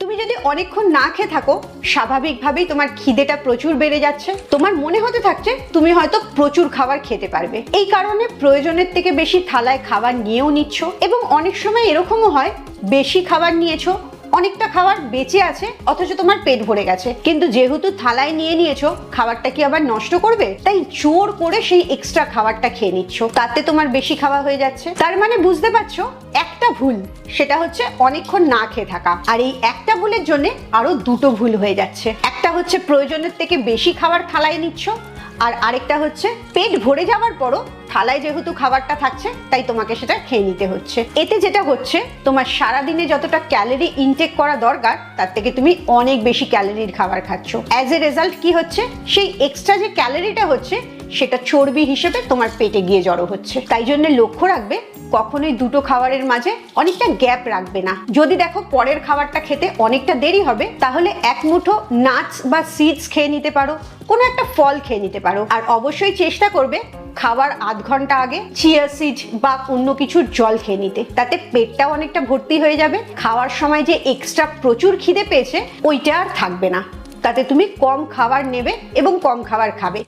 তুমি যদি অনেকক্ষণ না খেয়ে থাকো, স্বাভাবিকভাবেই তোমার খিদেটা প্রচুর বেড়ে যাচ্ছে। তোমার মনে হতে থাকছে তুমি হয়তো প্রচুর খাবার খেতে পারবে। এই কারণে প্রয়োজনের থেকে বেশি থালায় খাবার নিয়েও নিচ্ছ এবং অনেক সময় এরকমও হয়, বেশি খাবার নিয়েছো অনেকটা খাবার বেঁচে আছে, অথচ তোমার পেট ভরে গেছে। কিন্তু যেহেতু থালায় নিয়ে নিয়েছো, খাবারটা কি আবার নষ্ট করবে? তাই জোর করে সেই এক্সট্রা খাবারটা খেয়ে নিচ্ছ। তাতে তোমার বেশি খাওয়া হয়ে যাচ্ছে। তার মানে বুঝতে পারছ? একটা ভুল, সেটা হচ্ছে অনেকক্ষণ না খেয়ে থাকা। আর এই একটা ভুলের জন্য আরও দুটো ভুল হয়ে যাচ্ছে। একটা হচ্ছে প্রয়োজনের থেকে বেশি খাবার থালায় নিচ্ছ, আর আরেকটা হচ্ছে পেট ভরে যাওয়ার পরও থালায় যেহেতু খাবারটা থাকছে, তাই তোমাকে সেটা খেয়ে নিতে হচ্ছে। এতে যেটা হচ্ছে, তোমার সারাদিনে যতটা ক্যালোরি ইনটেক করা দরকার, তার থেকে তুমি অনেক বেশি ক্যালোরির খাবার খাচ্ছ। অ্যাজ এ রেজাল্ট কি হচ্ছে? সেই এক্সট্রা যে ক্যালোরিটা হচ্ছে, সেটা চর্বি হিসেবে তোমার পেটে গিয়ে জড়ো হচ্ছে। তাই জন্য লক্ষ্য রাখবে, কখনোই দুটো খাবারের মাঝে অনেকটা গ্যাপ রাখবে না। যদি দেখো পরের খাবারটা খেতে অনেকটা দেরি হবে, তাহলে এক মুঠো নাটস বা সিডস খেয়ে নিতে পারো, কোনো একটা ফল খেয়ে নিতে পারো। আর অবশ্যই চেষ্টা করবে খাবার আধ ঘণ্টা আগে চিয়া সিড বা অন্য কিছুর জল খেয়ে নিতে। তাতে পেটটাও অনেকটা ভর্তি হয়ে যাবে। খাওয়ার সময় যে এক্সট্রা প্রচুর খিদে পেয়েছে, ওইটা আর থাকবে না। তাতে তুমি কম খাবার নেবে এবং কম খাবার খাবে।